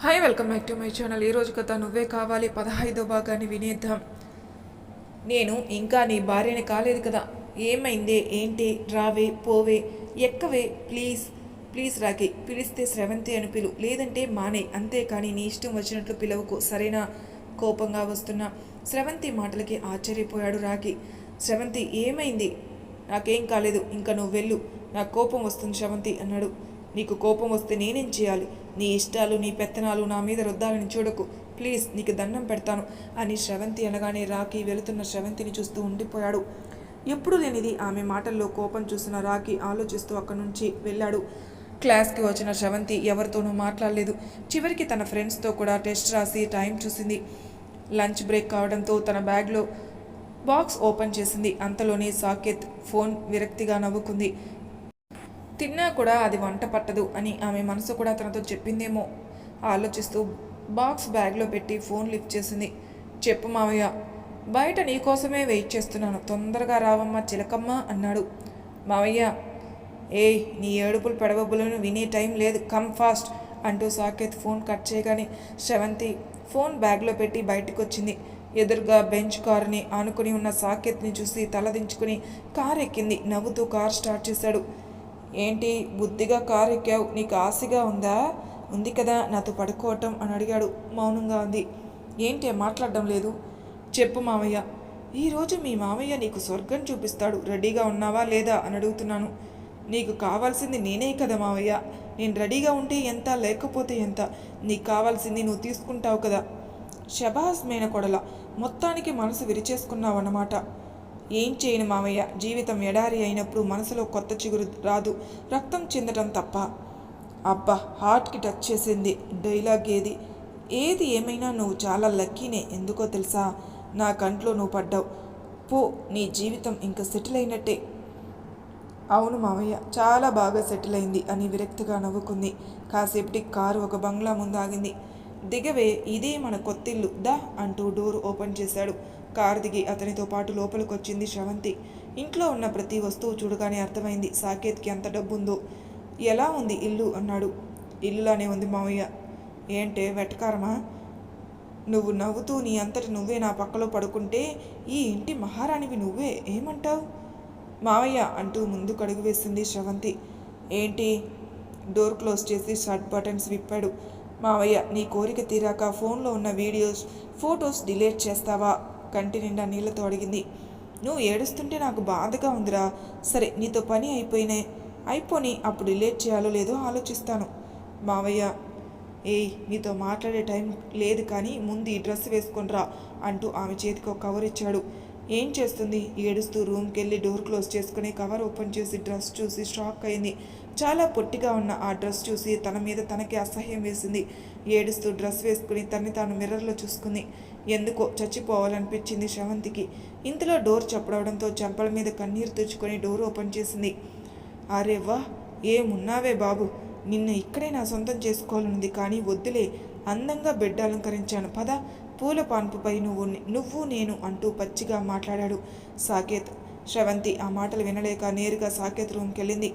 Hi welcome back to my channel. ఈరోజు కథ నువ్వే కావాలి పదహైదో భాగాన్ని వినేద్దాం. నేను ఇంకా నీ భార్యని కాలేదు కదా. ఏమైందే ఏంటి రావే పోవే ఎక్కవే ప్లీజ్ ప్లీజ్ రాకి పిలిస్తే శ్రవంతి అని పిలు లేదంటే మానే అంతేకాని నీ ఇష్టం వచ్చినట్లు పిలవకు సరేనా? కోపంగా వస్తున్న. స్రవంతి మాటలకి ఆశ్చర్యపోయాడు రాకి శ్రవంతి ఏమైంది? నాకేం కాలేదు ఇంకా నువ్వు వెళ్ళు. నాకు కోపం వస్తుంది శ్రవంతి అన్నాడు. నీకు కోపం వస్తే నేనేం చేయాలి? నీ ఇష్టాలు నీ పెత్తనాలు నా మీద రుద్దాలని చూడకు. ప్లీజ్ నీకు దండం పెడతాను. అని శ్రవంతి అనగానే రాఖీ వెళుతున్న శ్రవంతిని చూస్తూ ఉండిపోయాడు. ఎప్పుడు లేనిది ఆమె మాటల్లో కోపం చూసిన రాఖీ ఆలోచిస్తూ అక్కడి నుంచి వెళ్ళాడు. క్లాస్కి వచ్చిన శ్రవంతి ఎవరితోనూ మాట్లాడలేదు. చివరికి తన ఫ్రెండ్స్తో కూడా టెస్ట్ రాసి టైం చూసింది. లంచ్ బ్రేక్ కావడంతో తన బ్యాగ్లో బాక్స్ ఓపెన్ చేసింది. అంతలోనే సాకేత్ ఫోన్ విరక్తిగా నవ్వుకుంది. తిన్నా కూడా అది వంట పట్టదు అని ఆమె మనసు కూడా తనతో చెప్పిందేమో. ఆలోచిస్తూ బాక్స్ బ్యాగ్లో పెట్టి ఫోన్ లిఫ్ట్ చేసింది. చెప్పు మావయ్య బయట నీకోసమే వెయిట్ చేస్తున్నాను. తొందరగా రావమ్మా చిలకమ్మ అన్నాడు. మావయ్య ఏయ్ నీ ఏడుపులు పెడవబులను వినే టైం లేదు. కమ్ ఫాస్ట్ అంటూ సాకేత్ ఫోన్ కట్ చేయగానే శ్రవంతి ఫోన్ బ్యాగ్లో పెట్టి బయటకు వచ్చింది ఎదురుగా బెంచ్ కారుని ఆనుకుని ఉన్న సాకేత్ని చూసి తలదించుకుని కార్ ఎక్కింది నవ్వుతూ కార్ స్టార్ట్ చేశాడు. ఏంటి బుద్ధిగా కారు ఎక్కావు నీకు ఆశగా ఉందా? ఉంది కదా నాతో పడుకోవటం అని అడిగాడు మౌనంగా ఉంది ఏంటి మాట్లాడడం లేదు? చెప్పు మామయ్య. ఈరోజు మీ మామయ్య నీకు స్వర్గం చూపిస్తాడు. రెడీగా ఉన్నావా లేదా అని అడుగుతున్నాను. నీకు కావాల్సింది నేనే కదా మావయ్య నేను రెడీగా ఉంటే ఎంత లేకపోతే ఎంత? నీకు కావాల్సింది నువ్వు తీసుకుంటావు కదా. షబాస్ మేన కొడల మొత్తానికి మనసు విరిచేసుకున్నావు అన్నమాట ఏం చేయను మామయ్య? జీవితం ఎడారి అయినప్పుడు మనసులో కొత్త చిగురు రాదు. రక్తం చెందటం తప్ప. అబ్బా హార్ట్కి టచ్ చేసింది డైలాగ్ ఏది? ఏది ఏమైనా నువ్వు చాలా లక్కీనే ఎందుకో తెలుసా? నా కంట్లో నువ్వు పడ్డావు. పో నీ జీవితం ఇంకా సెటిల్ అయినట్టే. అవును మావయ్య చాలా బాగా సెటిల్ అయింది అని విరక్తిగా నవ్వుకుంది. కాసేపటికి కారు ఒక బంగ్లా ముందు ఆగింది దిగవే ఇదే మన కొత్తిల్లు. దా అంటూ డోర్ ఓపెన్ చేశాడు. కారు దిగి అతనితో పాటు లోపలికి వచ్చింది శ్రవంతి. ఇంట్లో ఉన్న ప్రతి వస్తువు చూడగానే అర్థమైంది సాకేత్కి ఎంత డబ్బుందో. ఎలా ఉంది ఇల్లు? అన్నాడు. ఇల్లులానే ఉంది మావయ్య. ఏంటే వెటకారమా? నువ్వు నవ్వుతూ నీ అంతటి నువ్వే నా పక్కలో పడుకుంటే ఈ ఇంటి మహారాణివి నువ్వే ఏమంటావు? మావయ్య అంటూ ముందుకు అడుగు వేసింది శ్రవంతి. ఏంటి? డోర్ క్లోజ్ చేసి షర్ట్ బటన్స్ విప్పాడు. మావయ్య నీ కోరిక తీరాక ఫోన్లో ఉన్న వీడియోస్ ఫొటోస్ డిలీట్ చేస్తావా? కంటి నిండా నీళ్ళతో అడిగింది. నువ్వు ఏడుస్తుంటే నాకు బాధగా ఉందిరా. సరే నీతో పని అయిపోయినాయి అయిపోని అప్పుడు లేట్ చేయాలో లేదో ఆలోచిస్తాను. మావయ్య ఏయ్ నీతో మాట్లాడే టైం లేదు కానీ ముందు ఈ డ్రెస్ వేసుకొనిరా అంటూ ఆమె చేతికి ఒక కవర్ ఇచ్చాడు. ఏం చేస్తుంది? ఏడుస్తూ రూమ్కి వెళ్ళి డోర్ క్లోజ్ చేసుకుని కవర్ ఓపెన్ చేసి డ్రెస్ చూసి షాక్ అయింది. చాలా పొట్టిగా ఉన్న ఆ డ్రెస్ చూసి తన మీద తనకి అసహ్యం వేసింది. ఏడుస్తూ డ్రెస్ వేసుకుని తన్ని తాను మిర్రర్లో చూసుకుంది. ఎందుకో చచ్చిపోవాలనిపించింది శ్రవంతికి ఇంతలో డోర్ చప్పుడవడంతో చెంపల మీద కన్నీరు తుడుచుకొని డోర్ ఓపెన్ చేసింది. అరే వా ఏమున్నావే బాబు? నిన్ను ఇక్కడే నా సొంతం చేసుకోవాలనుంది కానీ వద్దులే. అందంగా బెడ్ అలంకరించాను. పద పూల పాన్పుపై నువ్వు నువ్వు నేను అంటూ పచ్చిగా మాట్లాడాడు సాకేత్. శ్రవంతి ఆ మాటలు వినలేక నేరుగా సాకేత్ రూమ్కి వెళ్ళింది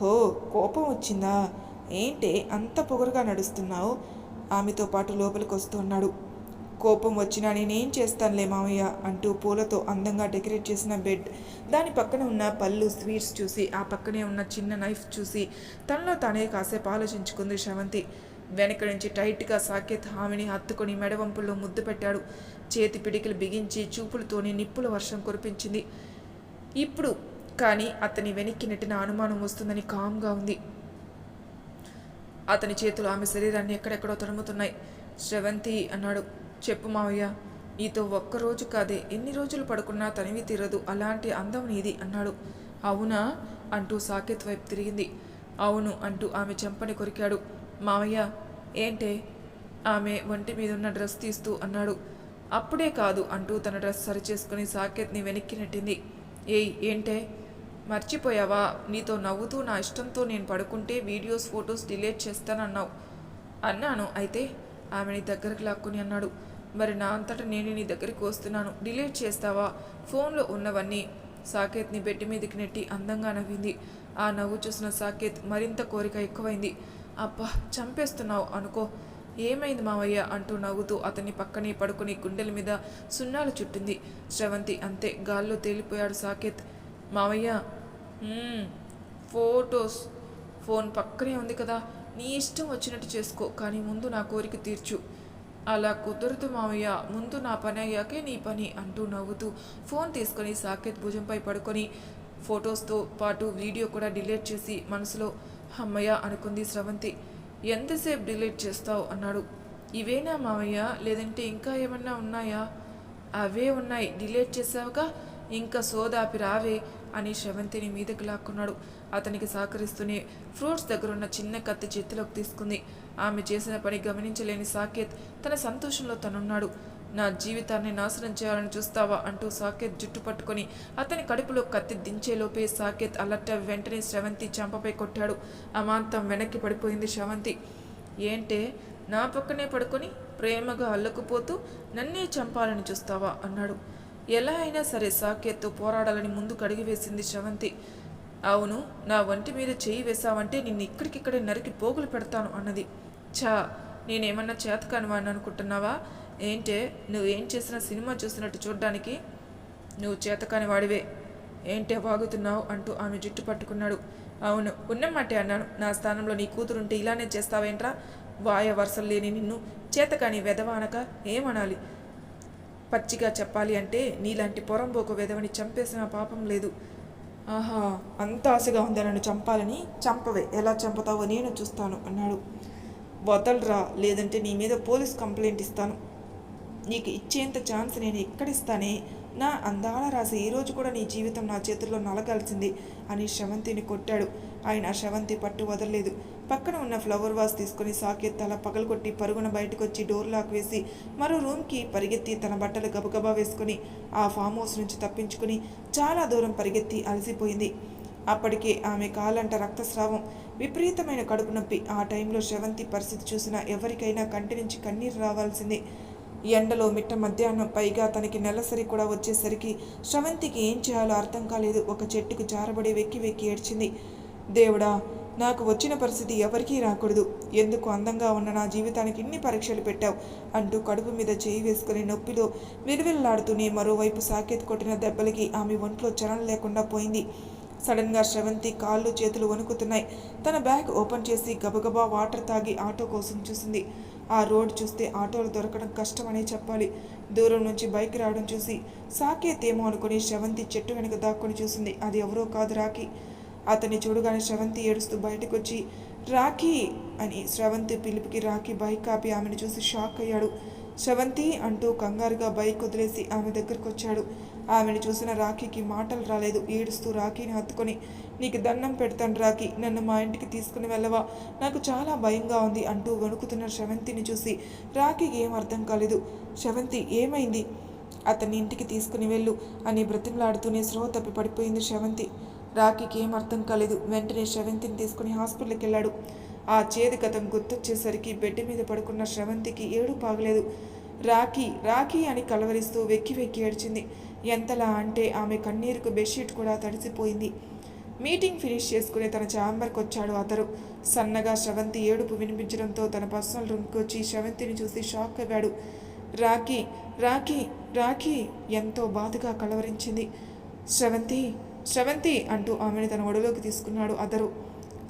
హో కోపం వచ్చిందా? ఏంటే అంత పొగరుగా నడుస్తున్నావు? ఆమెతో పాటు లోపలికి వస్తున్నాడు కోపం వచ్చినా నేనేం చేస్తానులే మామయ్య అంటూ పూలతో అందంగా డెకరేట్ చేసిన బెడ్ దాని పక్కన ఉన్న పళ్ళు స్వీట్స్ చూసి ఆ పక్కనే ఉన్న చిన్న నైఫ్ చూసి తనలో తానే కాసేపు ఆలోచించుకుంది శ్రవంతి. వెనక నుంచి టైట్గా సాకేత్ హామిని హత్తుకొని మెడవంపుల్లో ముద్దు పెట్టాడు. చేతి పిడికిలు బిగించి చూపులతోనే నిప్పుల వర్షం కురిపించింది. ఇప్పుడు కానీ అతని వెనక్కి నెట్టిన అనుమానం వస్తుందని కామ్గా ఉంది. అతని చేతులు ఆమె శరీరాన్ని ఎక్కడెక్కడో తరుముతున్నాయి. శ్రవంతి అన్నాడు చెప్పు మావయ్య నీతో ఒక్కరోజు కాదే ఎన్ని రోజులు పడుకున్నా తనివి తీరదు అలాంటి అందం నీది అన్నాడు. అవునా? అంటూ సాకేత్ వైపు తిరిగింది. అవును అంటూ ఆమె చెంపని కొరికాడు. మావయ్య ఏంటే? ఆమె ఒంటి మీదున్న డ్రెస్ తీస్తూ అన్నాడు. అప్పుడే కాదు అంటూ తన డ్రెస్ సరిచేసుకుని సాకేత్ని వెనక్కి నెట్టింది. ఏయ్ ఏంటే? మర్చిపోయావా? నీతో నవ్వుతూ నా ఇష్టంతో నేను పడుకుంటే వీడియోస్ ఫొటోస్ డిలీట్ చేస్తానన్నావు. అన్నాను. అయితే ఆమెని దగ్గరకు లాక్కుని అన్నాడు. మరి నా అంతటా నేను నీ దగ్గరికి వస్తున్నాను. డిలీట్ చేస్తావా? ఫోన్లో ఉన్నవన్నీ. సాకేత్ని బెడ్ మీదకి నెట్టి అందంగా నవ్వింది. ఆ నవ్వు చూసిన సాకేత్ మరింత కోరిక ఎక్కువైంది. అబ్బా చంపేస్తున్నావు అనుకో. ఏమైంది మావయ్య? అంటూ నవ్వుతూ అతని పక్కనే పడుకుని గుండెల మీద సున్నాలు చుట్టింది. శ్రవంతి అంతే గాల్లో తేలిపోయాడు సాకేత్. మావయ్య ఫోటోస్. ఫోన్ పక్కనే ఉంది కదా నీ ఇష్టం వచ్చినట్టు చేసుకో కానీ ముందు నా కోరిక తీర్చు. అలా కుదరదు మావయ్య ముందు నా పని అయ్యాకే నీ పని అంటూ నవ్వుతూ ఫోన్ తీసుకొని సాకేత్ భుజంపై పడుకొని ఫొటోస్తో పాటు వీడియో కూడా డిలీట్ చేసి మనసులో అమ్మయ్య అనుకుంది స్రవంతి. ఎంతసేపు డిలీట్ చేస్తావు? అన్నాడు. ఇవేనా మావయ్య? లేదంటే ఇంకా ఏమన్నా ఉన్నాయా? అవే ఉన్నాయి. డిలీట్ చేసావుగా ఇంకా సోదాపి రావే అని శ్రవంతిని మీదకి లాక్కున్నాడు. అతనికి సహకరిస్తూనే ఫ్రూట్స్ దగ్గర ఉన్న చిన్న కత్తి చేతిలోకి తీసుకుంది. ఆమె చేసిన పని గమనించలేని సాకేత్ తన సంతోషంలో తనున్నాడు. నా జీవితాన్ని నాశనం చేయాలని చూస్తావా అంటూ సాకేత్ జుట్టు పట్టుకొని అతని కడుపులో కత్తి దించేలోపే సాకేత్ అలర్ట్ అవి వెంటనే శ్రవంతి చంపపై కొట్టాడు. అమాంతం వెనక్కి పడిపోయింది శ్రవంతి. ఏంటే? నా పక్కనే పడుకొని ప్రేమగా అల్లుకుపోతూ నన్నే చంపాలని చూస్తావా? అన్నాడు. ఎలా అయినా సరే సాకేత్తో పోరాడాలని ముందు కడిగి వేసింది శ్రవంతి అవును నా వంటి మీద చేయి వేశావంటే నిన్ను ఇక్కడికిక్కడే నరికి పోగులు పెడతాను అన్నది. ఛా నేనేమన్నా చేతకాను అని అనుకుంటున్నావా? ఏంటే నువ్వేం చేసిన సినిమా చూసినట్టు చూడ్డానికి? నువ్వు చేతకాని వాడివే ఏంటే వాగుతున్నావు అంటూ ఆమె జుట్టు పట్టుకున్నాడు. అవును ఉన్నమాటే అన్నాను. నా స్థానంలో నీ కూతురుంటే ఇలానే చేస్తావేంట్రా? వాయ వరుసలు లేని నిన్ను చేతకాని వెధవ అనక ఏమనాలి? పచ్చిగా చెప్పాలి అంటే నీలాంటి పొరంబోకు వెధవని చంపేసిన పాపం లేదు. ఆహా అంత ఆశగా ఉంది నన్ను చంపాలని? చంపవే. ఎలా చంపుతావో నేను చూస్తాను అన్నాడు. వదలరా లేదంటే నీ మీద పోలీస్ కంప్లైంట్ ఇస్తాను. నీకు ఇచ్చేంత ఛాన్స్ నేను ఎక్కడిస్తానే? నా అందాల రాసి ఈరోజు కూడా నీ జీవితం నా చేతుల్లో నలగాల్సింది అని శవంతిని కొట్టాడు. ఆయన శ్రవంతి పట్టు వదలలేదు. పక్కన ఉన్న ఫ్లవర్ వాస్ తీసుకుని సాకేత్ తల పగలగొట్టి పరుగున బయటకు వచ్చి డోర్ లాక్ వేసి మరో రూమ్కి పరిగెత్తి తన బట్టలు గబగబా వేసుకుని ఆ ఫామ్ హౌస్ నుంచి తప్పించుకుని చాలా దూరం పరిగెత్తి అలసిపోయింది. అప్పటికే ఆమె కాలంట రక్తస్రావం. విపరీతమైన కడుపు నొప్పి. ఆ టైంలో శ్రవంతి పరిస్థితి చూసిన ఎవరికైనా కంటి నుంచి కన్నీరు రావాల్సిందే. ఎండలో మిట్ట మధ్యాహ్నం పైగా తనకి నెలసరి కూడా వచ్చేసరికి శ్రవంతికి ఏం చేయాలో అర్థం కాలేదు. ఒక చెట్టుకు జారబడి వెక్కి వెక్కి ఏడ్చింది. దేవుడా నాకు వచ్చిన పరిస్థితి ఎవరికీ రాకూడదు. ఎందుకు అందంగా ఉన్న నా జీవితానికి ఇన్ని పరీక్షలు పెట్టావు? అంటూ కడుపు మీద చేయి వేసుకుని నొప్పిలో విలువిల్లాడుతూనే మరోవైపు సాకేత్ కొట్టిన దెబ్బలకి ఆమె ఒంట్లో చలనం లేకుండా పోయింది. సడన్గా శ్రవంతి కాళ్ళు చేతులు వణుకుతున్నాయి. తన బ్యాగ్ ఓపెన్ చేసి గబగబా వాటర్ తాగి ఆటో కోసం చూసింది. ఆ రోడ్ చూస్తే ఆటోలు దొరకడం కష్టమనే చెప్పాలి. దూరం నుంచి బైక్ రావడం చూసి సాకేత్ ఏమో అనుకుని శ్రవంతి చెట్టు వెనుక దాక్కుని చూసింది. అది ఎవరో కాదు రాకి అతన్ని చూడగానే శ్రవంతి ఏడుస్తూ బయటకు వచ్చి రాఖీ అని శ్రవంతి పిలుపుకి రాఖీ బైక్ ఆపి ఆమెను చూసి షాక్ అయ్యాడు. శ్రవంతి అంటూ కంగారుగా బైక్ వదిలేసి ఆమె దగ్గరకు వచ్చాడు ఆమెను చూసిన రాఖీకి మాటలు రాలేదు. ఏడుస్తూ రాఖీని హత్తుకొని నీకు దండం పెడతాను రాఖీ నన్ను మా ఇంటికి తీసుకుని వెళ్ళవా? నాకు చాలా భయంగా ఉంది అంటూ వణుకుతున్న శ్రవంతిని చూసి రాఖీకి ఏం అర్థం కాలేదు. శ్రవంతి ఏమైంది? అతన్ని ఇంటికి తీసుకుని వెళ్ళు అని బ్రతిమలాడుతూనే స్రోహ తప్పి పడిపోయింది శ్రవంతి. రాఖీకి ఏం అర్థం కాలేదు. వెంటనే శ్రవంతిని తీసుకుని హాస్పిటల్కి వెళ్ళాడు ఆ చేదు గతం గుర్తొచ్చేసరికి బెడ్ మీద పడుకున్న శ్రవంతికి ఏడు పాగలేదు. రాఖీ రాఖీ అని కలవరిస్తూ వెక్కి వెక్కి ఏడ్చింది. ఎంతలా అంటే ఆమె కన్నీరుకు బెడ్షీట్ కూడా తడిసిపోయింది. మీటింగ్ ఫినిష్ చేసుకుని తన ఛాంబర్కి వచ్చాడు అతడు సన్నగా శ్రవంతి ఏడుపు వినిపించడంతో తన పర్సనల్ రూమ్కి వచ్చి శ్రవంతిని చూసి షాక్ అయ్యాడు రాఖీ రాఖీ రాఖీ ఎంతో బాధగా కలవరించింది. శ్రవంతి శ్రవంతి అంటూ ఆమెను తన ఒడిలోకి తీసుకున్నాడు అదరు.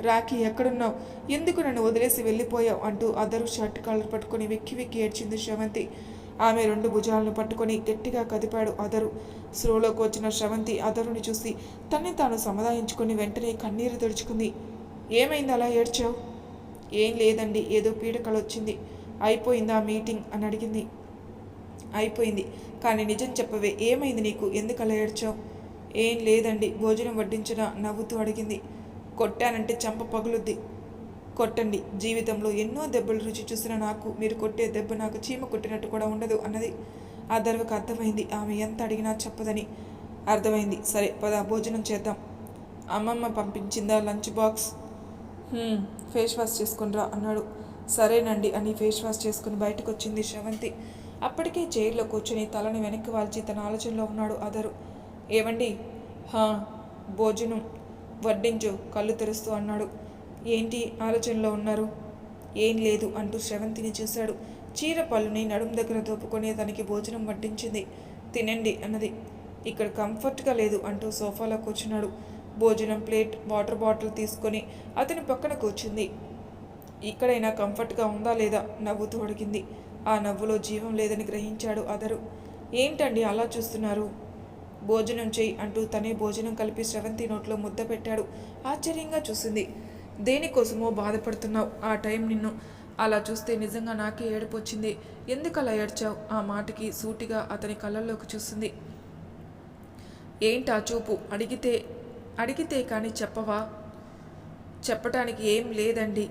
రాఖీ ఎక్కడున్నావు? ఎందుకు నన్ను వదిలేసి వెళ్ళిపోయావు? అంటూ అదరు షర్ట్ కాలర్ పట్టుకొని వెక్కి వెక్కి ఏడ్చింది శ్రవంతి. ఆమె రెండు భుజాలను పట్టుకొని గట్టిగా కదిపాడు అదరు. స్లోలోకి వచ్చిన శ్రవంతి అదరుని చూసి తన్ని తాను సమాధానించుకుని వెంటనే కన్నీరు తుడుచుకుంది. ఏమైంది అలా ఏడ్చావు? ఏం లేదండి ఏదో పీడకలు వచ్చింది అయిపోయిందా మీటింగ్? అని అడిగింది. అయిపోయింది. కానీ నిజం చెప్పవే ఏమైంది నీకు? ఎందుకు అలా ఏడ్చావు? ఏం లేదండి భోజనం వడ్డించిన నవ్వుతూ అడిగింది. కొట్టానంటే చంప పగులుద్ది. కొట్టండి జీవితంలో ఎన్నో దెబ్బలు రుచి చూసిన నాకు మీరు కొట్టే దెబ్బ నాకు చీమ కొట్టినట్టు కూడా ఉండదు అన్నది. ఆ దర్వకు అర్థమైంది ఆమె ఎంత అడిగినా చెప్పదని. అర్థమైంది సరే పద భోజనం చేద్దాం. అమ్మమ్మ పంపించిందా లంచ్ బాక్స్? ఫేస్ వాష్ చేసుకునిరా అన్నాడు. సరేనండి అని ఫేస్ వాష్ చేసుకుని బయటకు వచ్చింది శ్రవంతి అప్పటికే చైర్లో కూర్చొని తలని వెనక్కి వాల్చి తన ఆలోచనలో ఉన్నాడు అదరు ఏమండి హా భోజనం వడ్డించు కళ్ళు తెరుస్తూ అన్నాడు. ఏంటి ఆలోచనలో ఉన్నారు? ఏం లేదు అంటూ శ్రవంతిని చూశాడు. చీర పళ్ళుని నడుం దగ్గర దోపుకొని తనకి భోజనం వడ్డించింది. తినండి అన్నది. ఇక్కడ కంఫర్ట్గా లేదు అంటూ సోఫాలో కూర్చున్నాడు. భోజనం ప్లేట్ వాటర్ బాటిల్ తీసుకొని అతని పక్కన కూర్చుంది. ఇక్కడైనా కంఫర్ట్గా ఉందా లేదా? నవ్వుతూ అడిగింది. ఆ నవ్వులో జీవం లేదని గ్రహించాడు అదరు. ఏంటండి అలా చూస్తున్నారు? భోజనం చేయి అంటూ తనే భోజనం కలిపి శ్రవంతి నోట్లో ముద్ద పెట్టాడు. ఆశ్చర్యంగా చూసింది. దేనికోసమో బాధపడుతున్నావు? ఆ టైం నిన్ను అలా చూస్తే నిజంగా నాకే ఏడుపు వచ్చింది. ఎందుకు అలా ఏడ్చావు? ఆ మాటకి సూటిగా అతని కళ్ళల్లోకి చూసింది. ఏంటా చూపు? అడిగితే అడిగితే కానీ చెప్పవా? చెప్పటానికి ఏం లేదండి.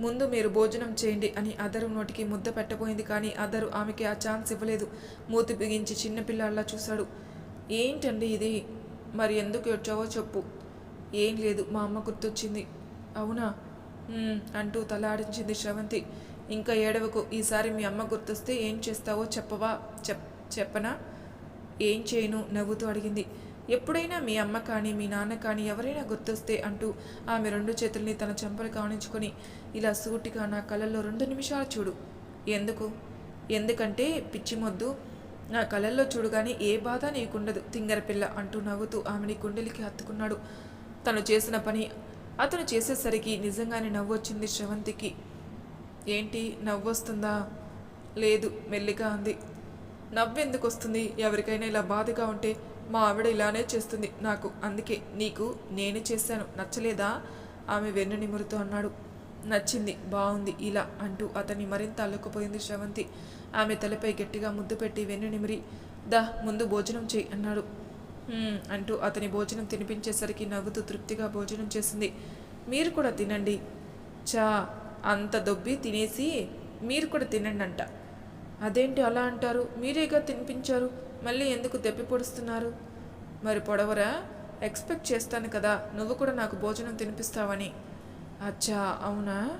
ముందు మీరు భోజనం చేయండి అని అదరు నోటికి ముద్ద పెట్టబోయింది కానీ అదరు ఆమెకి ఆ ఛాన్స్ ఇవ్వలేదు. మూతి బిగించి చిన్నపిల్లల్లా చూశాడు. ఏంటండి ఇది? మరి ఎందుకు వచ్చావో చెప్పు. ఏం లేదు మా అమ్మ గుర్తొచ్చింది. అవునా? అంటూ తలాడించింది శ్రవంతి. ఇంకా ఏడవకు ఈసారి మీ అమ్మ గుర్తొస్తే ఏం చేస్తావో చెప్పవా? చెప్ చెప్పనా? ఏం చేయను? నవ్వుతూ అడిగింది. ఎప్పుడైనా మీ అమ్మ కానీ మీ నాన్న కానీ ఎవరైనా గుర్తొస్తే అంటూ ఆమె రెండు చేతుల్ని తన చెంపలు కావనించుకొని ఇలా సూటిగా నా కళ్ళల్లో రెండు నిమిషాలు చూడు. ఎందుకు? ఎందుకంటే పిచ్చిమొద్దు నా కళల్లో చూడగానే ఏ బాధ నీకుండదు. తింగరపిల్ల అంటూ నవ్వుతూ ఆమెని గుండెలకి హత్తుకున్నాడు. తను చేసిన పని అతను చేసేసరికి నిజంగానే నవ్వొచ్చింది శ్రవంతికి. ఏంటి? నవ్వొస్తుందా? లేదు మెల్లిగా అంది. నవ్వెందుకు వస్తుంది ఎవరికైనా ఇలా బాధగా ఉంటే మా ఆవిడ ఇలానే చేస్తుంది. నాకు అందుకే నీకు నేను చేశాను. నచ్చలేదా? ఆమె వెన్ను నిమురుతూ అన్నాడు. నచ్చింది. బాగుంది ఇలా అంటూ అతన్ని మరింత అల్లుకుపోయింది శ్రవంతి. ఆమె తలపై గట్టిగా ముద్దు పెట్టి వెన్ను నిమిరి దా ముందు భోజనం చెయ్యి అన్నాడు. అంటూ అతని భోజనం తినిపించేసరికి నవ్వుతూ తృప్తిగా భోజనం చేసింది. మీరు కూడా తినండి. చా అంత దొబ్బి తినేసి మీరు కూడా తినండి అంట అదేంటి అలా అంటారు? మీరేగా తినిపించారు? మళ్ళీ ఎందుకు దెప్పి పొడుస్తున్నారు? మరి పొడవరా? ఎక్స్పెక్ట్ చేస్తాను కదా. నువ్వు కూడా నాకు భోజనం తినిపిస్తావని. అచ్చా అవునా?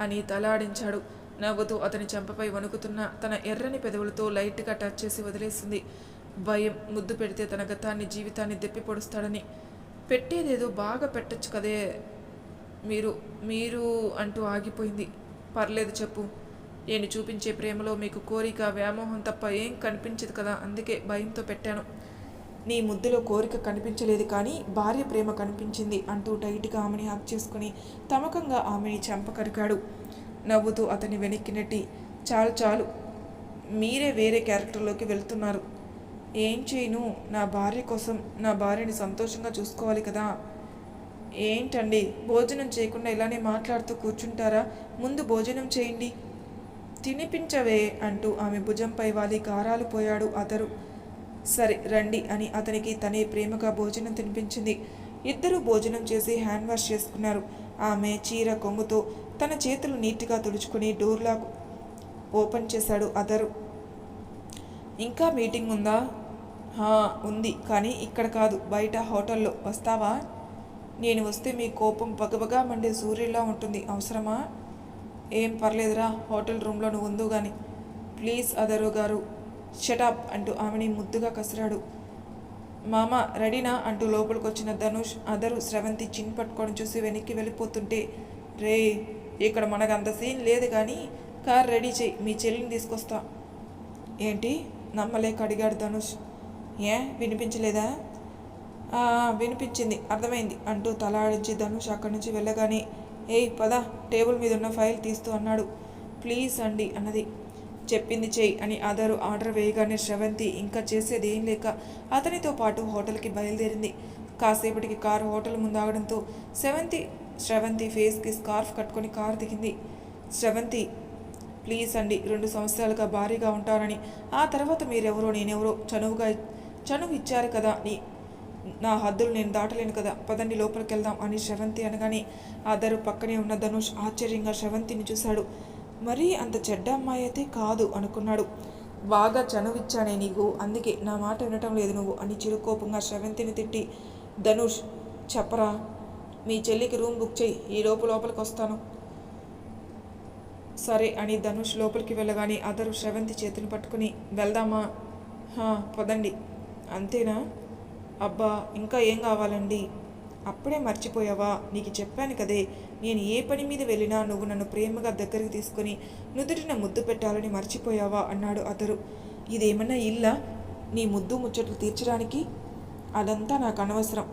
అని తలాడించాడు. నవ్వుతూ అతని చెంపపై వణుకుతున్న తన ఎర్రని పెదవులతో లైట్గా టచ్ చేసి వదిలేసింది. భయం ముద్దు పెడితే తన గతాన్ని జీవితాన్ని దెప్పి పొడుస్తాడని. పెట్టేదేదో బాగా పెట్టొచ్చు కదే. మీరు మీరు అంటూ ఆగిపోయింది. పర్లేదు చెప్పు. నేను చూపించే ప్రేమలో మీకు కోరిక వ్యామోహం తప్ప ఏం కనిపించదు కదా అందుకే భయంతో పెట్టాను. నీ ముద్దులో కోరిక కనిపించలేదు కానీ భార్య ప్రేమ కనిపించింది అంటూ టైట్గా ఆమెని హక్ చేసుకుని తమకంగా ఆమెని చెంపకరికాడు నవ్వుతూ అతని వెనక్కి నెట్టి చాలు చాలు మీరే వేరే క్యారెక్టర్లోకి వెళ్తున్నారు. ఏం చేయను? నా భార్య కోసం నా భార్యని సంతోషంగా చూసుకోవాలి కదా. ఏంటండి? భోజనం చేయకుండా ఇలానే మాట్లాడుతూ కూర్చుంటారా? ముందు భోజనం చేయండి. తినిపించవే అంటూ ఆమె భుజంపై వాలి గారాలు పోయాడు అతరు సరే రండి అని అతనికి తనే ప్రేమగా భోజనం తినిపించింది. ఇద్దరూ భోజనం చేసి హ్యాండ్ వాష్ చేసుకున్నారు. ఆమె చీర కొంగుతో తన చేతులు నీట్గా తుడుచుకుని డోర్ లాక్ ఓపెన్ చేశాడు అదరు. ఇంకా మీటింగ్ ఉందా? ఉంది కానీ ఇక్కడ కాదు బయట హోటల్లో. వస్తావా? నేను వస్తే మీ కోపం పగబగా మండే సూర్యులా ఉంటుంది. అవసరమా? ఏం పర్లేదురా హోటల్ రూమ్లో నువ్వు ఉందో కానీ ప్లీజ్ అదరు గారు. షటప్ అంటూ ఆమెని ముద్దుగా కసిరాడు. మామ రెడీనా? అంటూ లోపలికి వచ్చిన ధనుష్ అదరు స్రవంతి చిన్ పట్టుకొని చూసి వెనక్కి వెళ్ళిపోతుంటే రే ఇక్కడ మనకు అంత సీన్ లేదు కానీ కార్ రెడీ చేయి మీ చెల్లిని తీసుకొస్తా. ఏంటి? నమ్మలేక అడిగాడు ధనుష్. ఏ వినిపించలేదా? వినిపించింది అర్థమైంది అంటూ తల ఆడించి ధనుష్ అక్కడి నుంచి వెళ్ళగానే ఏయ్ పద టేబుల్ మీద ఉన్న ఫైల్ తీస్తూ అన్నాడు. ప్లీజ్ అండి అన్నది. చెప్పింది చేయి అని ఆధారు ఆర్డర్ వేయగానే శ్రవంతి ఇంకా చేసేది ఏం లేక అతనితో పాటు హోటల్కి బయలుదేరింది. కాసేపటికి కారు హోటల్ ముందు ఆగడంతో శ్రవంతి శ్రవంతి ఫేస్కి స్కార్ఫ్ కట్టుకొని కారు దిగింది. శ్రవంతి ప్లీజ్ అండి రెండు సంవత్సరాలుగా భారీగా ఉంటారని ఆ తర్వాత మీరెవరో నేనెవరో చనువుగా చనువు ఇచ్చారు కదా నీ నా హద్దులు నేను దాటలేను కదా పదండి లోపలికి వెళ్దాం అని శ్రవంతి అనగానే ఆధారు పక్కనే ఉన్న ధనుష్ ఆశ్చర్యంగా శ్రవంతిని చూశాడు. మరీ అంత చెడ్డ అమ్మాయి అయితే కాదు అనుకున్నాడు. బాగా చనువిచ్చానే నీకు అందుకే నా మాట వినటం లేదు నువ్వు అని చిరుకోపంగా శ్రవంతిని తిట్టి ధనుష్ చెప్పరా మీ చెల్లికి రూమ్ బుక్ చేయి ఈ లోపు లోపలికి వస్తాను. సరే అని ధనుష్ లోపలికి వెళ్ళగానే అదరు శ్రవంతి చేతిని పట్టుకుని వెళ్దామా? పదండి. అంతేనా? అబ్బా ఇంకా ఏం కావాలండి? అప్పుడే మర్చిపోయావా? నీకు చెప్పాను కదే. నేను ఏ పని మీద వెళ్ళినా నువ్వు నన్ను ప్రేమగా దగ్గరికి తీసుకొని నుదుటిన ముద్దు పెట్టాలని మర్చిపోయావా? అన్నాడు అతడు. ఇదేమన్నా ఇల్లా? నీ ముద్దు ముచ్చట్లు తీర్చడానికి? అదంతా నాకు అనవసరం.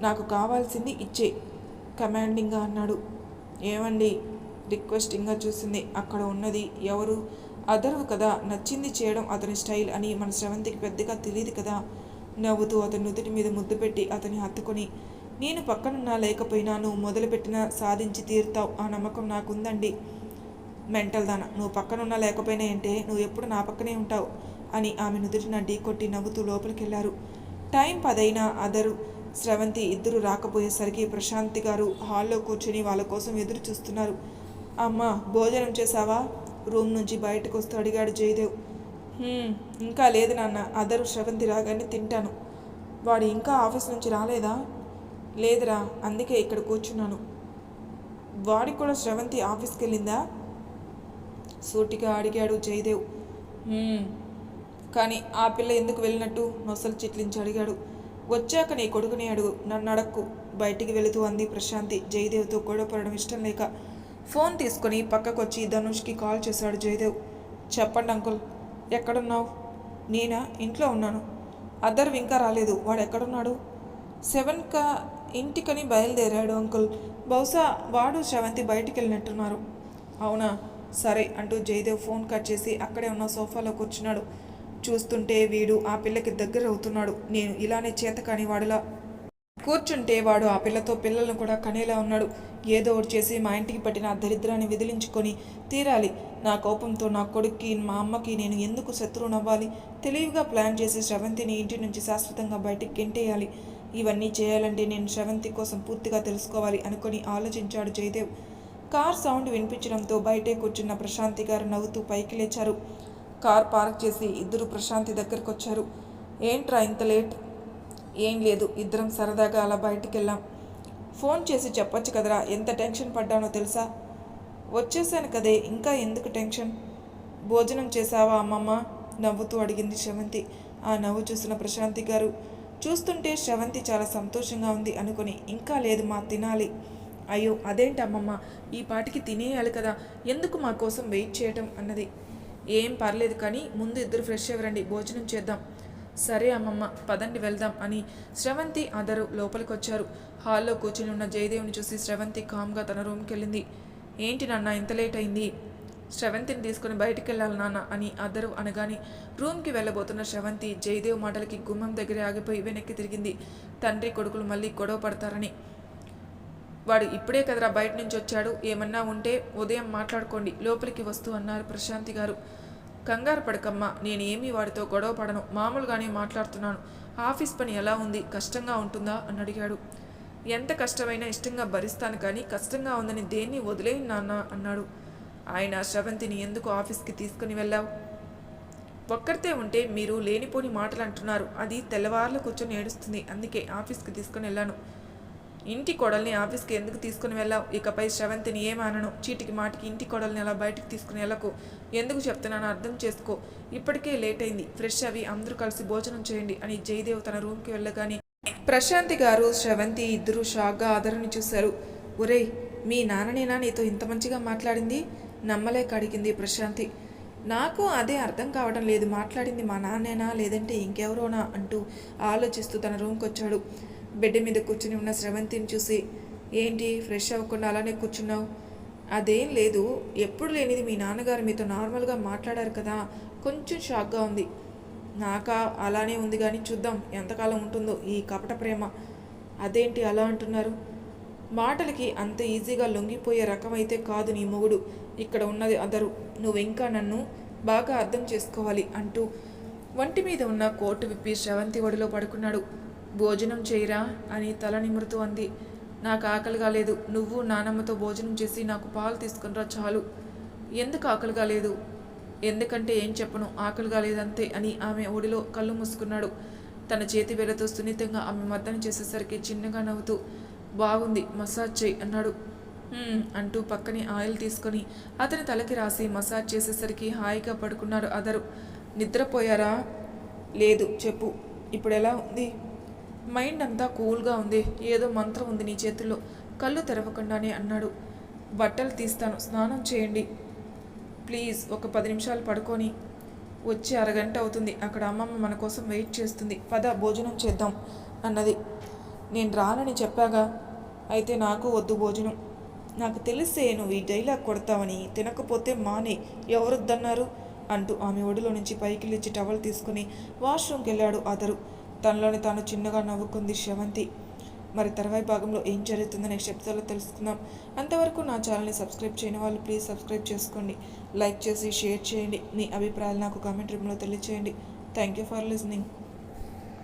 నాకు కావాల్సింది ఇచ్చే. కమాండింగ్గా అన్నాడు. ఏమండి? రిక్వెస్టింగ్గా చూసింది. అక్కడ ఉన్నది ఎవరు? అదర్వు కదా. నచ్చింది చేయడం అతని స్టైల్ అని మన శ్రవంతికి పెద్దగా తెలియదు కదా. నవ్వుతూ అతని నుదుటి మీద ముద్దు పెట్టి అతని హత్తుకొని నేను పక్కనున్నా లేకపోయినా నువ్వు మొదలుపెట్టినా సాధించి తీరుతావు. ఆ నమ్మకం నాకుందండి. మెంటల్ దాన. నువ్వు పక్కనున్నా లేకపోయినా ఏంటే నువ్వు ఎప్పుడు నా పక్కనే ఉంటావు అని ఆమె నుదుటిన ఢీ కొట్టి నవ్వుతూ లోపలికి వెళ్ళారు టైం పదైనా అదరు. స్రవంతి ఇద్దరు రాకపోయేసరికి ప్రశాంతి గారు హాల్లో కూర్చుని వాళ్ళ కోసం ఎదురు చూస్తున్నారు. అమ్మ భోజనం చేశావా? రూమ్ నుంచి బయటకు వస్తూ అడిగాడు జయదేవ్. ఇంకా లేదు నాన్న. అదరు స్రవంతి రాగానే తింటాను. వాడు ఇంకా ఆఫీస్ నుంచి రాలేదా? లేదురా అందుకే ఇక్కడ కూర్చున్నాను. వాడికి కూడా స్రవంతి ఆఫీస్కి వెళ్ళిందా సూటిగా అడిగాడు జయదేవ్. కానీ ఆ పిల్ల ఎందుకు వెళ్ళినట్టు? నొసలు చిట్లించి అడిగాడు. వచ్చాక నీ కొడుకుని అడుగు నన్ను అడక్కు బయటికి వెళుతూ అంది ప్రశాంతి. జయదేవ్తో గొడవపడడం ఇష్టం లేక ఫోన్ తీసుకొని పక్కకొచ్చి ధనుష్కి కాల్ చేశాడు జయదేవ్. చెప్పండి అంకుల్ ఎక్కడున్నావు? నేనా? ఇంట్లో ఉన్నాను. అద్దరు ఇంకా రాలేదు. వాడు ఎక్కడున్నాడు? సెవెన్క ఇంటికని బయలుదేరాడు అంకుల్. బహుశా వాడు శ్రవంతి బయటికి వెళ్ళినట్టున్నారు అవునా? సరే అంటూ జయదేవ్ ఫోన్ కట్ చేసి అక్కడే ఉన్న సోఫాలో కూర్చున్నాడు. చూస్తుంటే వీడు ఆ పిల్లకి దగ్గర అవుతున్నాడు. నేను ఇలానే చేత కాని కూర్చుంటే వాడు ఆ పిల్లతో పిల్లలను కూడా కనేలా ఉన్నాడు. ఏదో ఒకటి చేసి మా ఇంటికి పట్టిన ఆ దరిద్రాన్ని విదిలించుకొని తీరాలి. నా కోపంతో నా కొడుక్కి మా అమ్మకి నేను ఎందుకు శత్రువునవ్వాలి? తెలివిగా ప్లాన్ చేసి శ్రవంతిని ఇంటి నుంచి శాశ్వతంగా బయటికి గెంటేయాలి. ఇవన్నీ చేయాలంటే నేను శ్రవంతి కోసం పూర్తిగా తెలుసుకోవాలి అనుకుని ఆలోచించాడు జయదేవ్. కార్ సౌండ్ వినిపించడంతో బయటే కూర్చున్న ప్రశాంతి గారు నవ్వుతూ పైకి లేచారు. కార్ పార్క్ చేసి ఇద్దరు ప్రశాంతి దగ్గరకు వచ్చారు ఏంట్రా ఇంత లేట్? ఏం లేదు ఇద్దరం సరదాగా అలా బయటికి వెళ్ళాం ఫోన్ చేసి చెప్పొచ్చు కదరా ఎంత టెన్షన్ పడ్డానో తెలుసా? వచ్చేసాను కదే ఇంకా ఎందుకు టెన్షన్? భోజనం చేశావా అమ్మమ్మ? నవ్వుతూ అడిగింది శ్రవంతి ఆ నవ్వు చూసిన ప్రశాంతి గారు చూస్తుంటే శ్రవంతి చాలా సంతోషంగా ఉంది అనుకుని ఇంకా లేదు మా తినాలి. అయ్యో అదేంటి అమ్మమ్మ? ఈ పాటికి తినేయాలి కదా ఎందుకు మా కోసం వెయిట్ చేయటం అన్నది. ఏం పర్లేదు కానీ ముందు ఇద్దరు ఫ్రెష్ అవ్వరండి భోజనం చేద్దాం. సరే అమ్మమ్మ పదండి వెళ్దాం అని శ్రవంతి అదరు లోపలికి వచ్చారు హాల్లో కూర్చుని ఉన్న జయదేవుని చూసి శ్రవంతి కామ్గా తన రూమ్కి వెళ్ళింది ఏంటి నాన్న ఇంత లేట్ అయింది? శ్రవంతిని తీసుకుని బయటికి వెళ్ళాలి నాన్న అని అద్దరు అనగాని రూమ్కి వెళ్ళబోతున్న శ్రవంతి జయదేవ్ మాటలకి గుమ్మం దగ్గరే ఆగిపోయి వెనక్కి తిరిగింది. తండ్రి కొడుకులు మళ్ళీ గొడవ పడతారని. వాడు ఇప్పుడే కదరా బయట నుంచి వచ్చాడు. ఏమన్నా ఉంటే ఉదయం మాట్లాడుకోండి. లోపలికి వస్తూ అన్నారు ప్రశాంతి గారు. కంగారు పడకమ్మా నేను వాడితో గొడవ పడను. మామూలుగానే మాట్లాడుతున్నాను. ఆఫీస్ పని ఎలా ఉంది? కష్టంగా ఉంటుందా? అని అడిగాడు. ఎంత కష్టమైనా ఇష్టంగా భరిస్తాను కానీ కష్టంగా ఉందని దేన్ని వదిలేయి నాన్న? అన్నాడు. ఆయన శ్రవంతిని ఎందుకు ఆఫీస్కి తీసుకుని వెళ్ళావు? ఒక్కరితే ఉంటే మీరు లేనిపోని మాటలు అంటున్నారు. అది తెల్లవార్లు కూర్చొని ఏడుస్తుంది. అందుకే ఆఫీస్కి తీసుకుని వెళ్ళాను. ఇంటి కోడల్ని ఆఫీస్కి ఎందుకు తీసుకుని వెళ్ళావు? ఇకపై శ్రవంతిని ఏమానను? చీటికి మాటికి ఇంటి కోడల్ని అలా బయటికి తీసుకుని వెళ్ళకు. ఎందుకు చెప్తున్నానో అర్థం చేసుకో. ఇప్పటికే లేట్ అయింది. ఫ్రెష్ అవి అందరూ కలిసి భోజనం చేయండి అని జయదేవ్ తన రూమ్కి వెళ్ళగానే ప్రశాంతి గారు శ్రవంతి ఇద్దరు షాక్గా ఆదరణ చూశారు. ఒరేయ్ మీ నాన్ననేనా నీతో ఇంత మంచిగా మాట్లాడింది? నమ్మలేక అడిగింది ప్రశాంతి. నాకు అదే అర్థం కావడం లేదు. మాట్లాడింది మా నాన్నేనా? లేదంటే ఇంకెవరోనా? అంటూ ఆలోచిస్తూ తన రూమ్కి వచ్చాడు. బెడ్ మీద కూర్చుని ఉన్న స్రవంతిని చూసి ఏంటి? ఫ్రెష్ అవ్వకుండా అలానే కూర్చున్నావు? అదేం లేదు. ఎప్పుడు లేనిది మీ నాన్నగారు మీతో నార్మల్గా మాట్లాడారు కదా. కొంచెం షాక్గా ఉంది. నాకా? అలానే ఉంది కానీ చూద్దాం. ఎంతకాలం ఉంటుందో ఈ కపట ప్రేమ. అదేంటి? అలా అంటున్నారు? మాటలకి అంత ఈజీగా లొంగిపోయే రకమైతే కాదు నీ మొగుడు. ఇక్కడ ఉన్నది అదరు. నువ్వు ఇంకా నన్ను బాగా అర్థం చేసుకోవాలి అంటూ వంటి మీద ఉన్న కోటు విప్పి శ్రవంతి ఒడిలో పడుకున్నాడు. భోజనం చేయరా అని తల నిమురుతూ అంది. నాకు ఆకలిగా లేదు నువ్వు నానమ్మతో భోజనం చేసి నాకు పాలు తీసుకునిరా చాలు. ఎందుకు ఆకలిగా లేదు ఎందుకంటే ఏం చెప్పను? ఆకలిగా లేదంతే అని ఆమె ఒడిలో కళ్ళు మూసుకున్నాడు. తన చేతి వేలతో సున్నితంగా ఆమె మద్దన చేసేసరికి చిన్నగా నవ్వుతూ బాగుంది మసాజ్ చేయి అన్నాడు. అంటూ పక్కనే ఆయిల్ తీసుకొని అతని తలకి రాసి మసాజ్ చేసేసరికి హాయిగా పడుకున్నారు అదరు. నిద్రపోయారా? లేదు చెప్పు. ఇప్పుడు ఎలా ఉంది? మైండ్ అంతా కూల్గా ఉంది. ఏదో మంత్రం ఉంది నీ చేతుల్లో. కళ్ళు తెరవకుండానే అన్నాడు. బట్టలు తీస్తాను స్నానం చేయండి. ప్లీజ్ ఒక పది నిమిషాలు పడుకొని వచ్చి అరగంట అవుతుంది. అక్కడ అమ్మమ్మ మన కోసం వెయిట్ చేస్తుంది. పద భోజనం చేద్దాం అన్నది. నేను రానని చెప్పాగా. అయితే నాకు వద్దు భోజనం. నాకు తెలిసే నువ్వు ఈ డైలాగ్ కొడతావని తినకపోతే మానే ఎవరొద్దన్నారు అంటూ ఆమె ఒడిలో నుంచి పైకి లేచి టవల్ తీసుకుని వాష్రూమ్కి వెళ్ళాడు అతరు తనలోని తాను చిన్నగా నవ్వుకుంది శవంతి. మరి తర్వాయి భాగంలో ఏం జరుగుతుందో నెక్స్ట్ ఎపిసోడ్లో తెలుసుకుందాం. అంతవరకు నా ఛానల్ని సబ్స్క్రైబ్ చేయని వాళ్ళు ప్లీజ్ సబ్స్క్రైబ్ చేసుకోండి. లైక్ చేసి షేర్ చేయండి. మీ అభిప్రాయాలు నాకు కామెంట్ రూమ్లో తెలియచేయండి. Thank you for listening